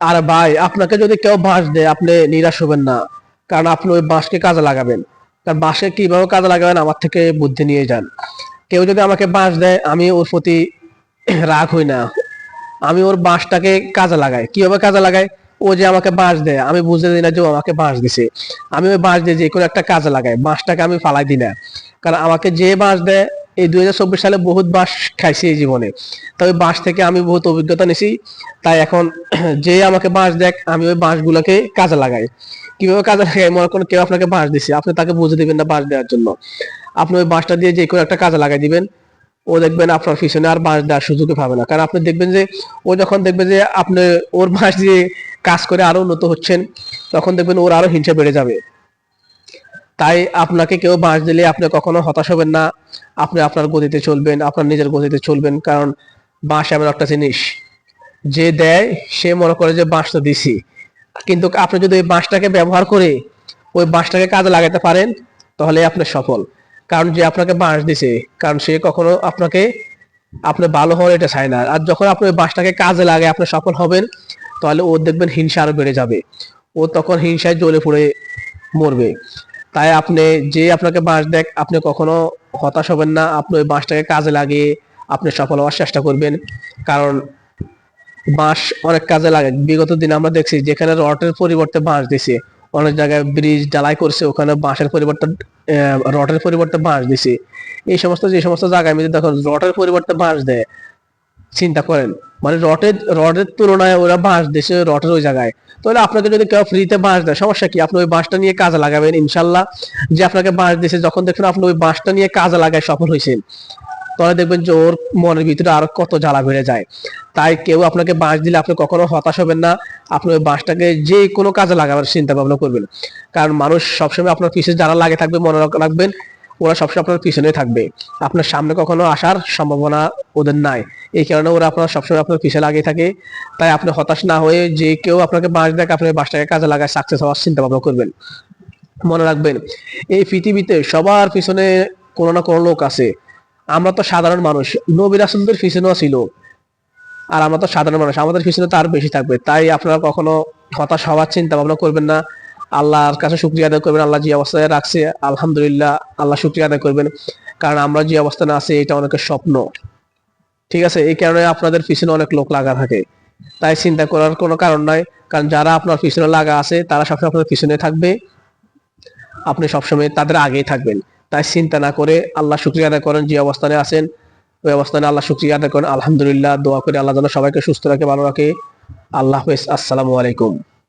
আর ভাই, আপনাকে যদি কেউ বাঁশ দেয়, আপনি নিরাশ হবেন না। কারণ আপনি ওই বাঁশকে কাজে লাগাবেন। কারণ বাঁশকে কীভাবে কাজে লাগাবেন, আমার থেকে বুদ্ধি নিয়ে যান। কেউ যদি আমাকে বাঁশ দেয়, আমি ওর প্রতি রাগ হই না। আমি ওর বাঁশটাকে কাজে লাগাই। কীভাবে কাজে লাগাই? ও যে আমাকে বাঁশ দেয়, আমি বুঝতে দিই না যে ও আমাকে বাঁশ দিছে। আমি ওই বাঁশ দিয়ে যে কোনো একটা কাজে লাগাই। বাঁশটাকে আমি ফালাই দিই না। কারণ আমাকে যে বাঁশ দেয় এই দুই হাজার চব্বিশ সালে বহুত বাঁশ খাইছি এই জীবনে। তবে বাঁশ থেকে আমি বহুত অভিজ্ঞতা নিছি। তাই এখন যে আমাকে বাঁশ দেখ, আমি ওই বাঁশগুলোকে কাজে লাগাই। কীভাবে কাজে লাগাই? মনে করেন কেউ আপনাকে বাঁশ দিছে, আপনি তাকে বুঝে দিবেন না বাঁশ দেওয়ার জন্য। আপনি ওই বাঁশটা দিয়ে যে কোনো একটা কাজে লাগাই দিবেন। ও দেখবেন আপনার পিছনে আর বাঁশ দেওয়ার সুযোগই পাবে না। কারণ আপনি দেখবেন যে, ও যখন দেখবে যে আপনি ওর বাঁশ দিয়ে কাজ করে আরও উন্নত হচ্ছেন, তখন দেখবেন ওর আরও হিংসা বেড়ে যাবে। তাই আপনাকে কেউ বাঁশ দিলে আপনি কখনো হতাশ হবেন না। আপনি আপনার গতিতে চলবেন, আপনার নিজের গতিতে চলবেন, কারণ বাঁশ এমন একটা জিনিস। যে দেয়, সে মনে করে যে বাঁশটা দিছি। কিন্তু আপনি যদি ওই বাঁশটাকে ব্যবহার করে ওই বাঁশটাকে কাজে লাগাতে পারেন, তাহলে আপনি সফল। কারণ যে আপনাকে বাঁশ দিছে, কারণ সে কখনো আপনাকে, আপনি ভালো হওয়ার এটা চায় না। আর যখন আপনি ওই বাঁশটাকে কাজে লাগে আপনি সফল হবেন, তাহলে ও দেখবেন হিংসা আরও বেড়ে যাবে। ও তখন হিংসায় জ্বলে পড়ে মরবে। তাই আপনি যে আপনাকে বাঁশ দেখ, আপনি কখনো হতাশ হবেন না, আপনি ওই বাঁশটাকে কাজে লাগিয়ে আপনি সফল হওয়ার চেষ্টা করবেন। কারণ বাঁশ অনেক কাজে লাগে। বিগত দিন আমরা দেখছি যেখানে রটের পরিবর্তে বাঁশ দিছে, অনেক জায়গায় ব্রিজ ডালাই করছে, ওখানে বাঁশের পরিবর্তে রটের পরিবর্তে বাঁশ দিছে। এই সমস্ত, যে সমস্ত জায়গায় আমি দেখো রটের পরিবর্তে বাঁশ দেয় চিন্তা করেন। মানে রটের, রডের তুলনায় ওরা বাঁশ দিছে রটের ওই জায়গায়। তাহলে আপনাকে যদি কেউ ফ্রিতে বাঁশ দেয়, সমস্যা কি? আপনি ওই বাঁশটা নিয়ে কাজে লাগাবেন, ইনশাল্লাহ। যে আপনাকে বাঁশ দিছে যখন দেখবেন আপনি ওই বাঁশটা নিয়ে কাজে লাগায় সফল হয়েছেন, তাহলে দেখবেন যে ওর মনের ভিতরে আরও কত জ্বালা বেড়ে যায়। তাই কেউ আপনাকে বাঁশ দিলে আপনি কখনো হতাশ হবেন না। আপনি ওই বাঁশটাকে যে কোনো কাজে লাগাবার চিন্তা ভাবনা করবেন। কারণ মানুষ সবসময় আপনার পিছনে যারা লাগে থাকবে, মনে রাখবেন ওরা সবসময় আপনার পিছনে থাকবে। আপনার সামনে কখনো আসার সম্ভাবনা ওদের নাই। এই কারণে ওরা আপনার সবসময় আপনার পিছনে লাগিয়ে থাকে। তাই আপনি হতাশ না হয়ে যে কেউ আপনাকে বাঁশ দেখ আপনি ওই বাঁশটাকে কাজে লাগায় সাকসেস হওয়ার চিন্তা ভাবনা করবেন। মনে রাখবেন, এই পৃথিবীতে সবার পিছনে কোনো না কোনো লোক আছে। আমরা তো সাধারণ মানুষ। নবী রাসুলদের পিছনেও ছিল। আর আমরা তো সাধারণ মানুষ। আমাদের পিছনে তো আর বেশি থাকবে। তাই আপনারা কখনো হতাশ হওয়ার চিন্তা ভাবনা করবেন না। আল্লাহর কাছে শুক্রিয়া আদায় করবেন, আল্লাহ যে অবস্থায় রাখছে, আলহামদুলিল্লাহ আল্লাহ শুক্রিয়া আদায় করবেন। কারণ আমরা যে অবস্থানে আছি, এটা অনেকের স্বপ্ন। ঠিক আছে? এই কারণে আপনাদের পিছনে অনেক লোক লাগা থাকে। তাই চিন্তা করার কোনো কারণ নাই। কারণ যারা আপনার পিছনে লাগা আছে, তারা সবসময় আপনার পিছনে থাকবে। আপনি সবসময় তাদের আগেই থাকবেন। তাই চিন্তা না করে আল্লাহ শুক্রিয়া আদায় করেন, যে অবস্থানে আছেন, ওই অবস্থানে আল্লাহ শুক্রিয়া আদায় করেন। আলহামদুলিল্লাহ, দোয়া করে আল্লাহ যেন সবাইকে সুস্থ রাখে, ভালো রাখে। আল্লাহ হাফেজ। আসসালামু আলাইকুম।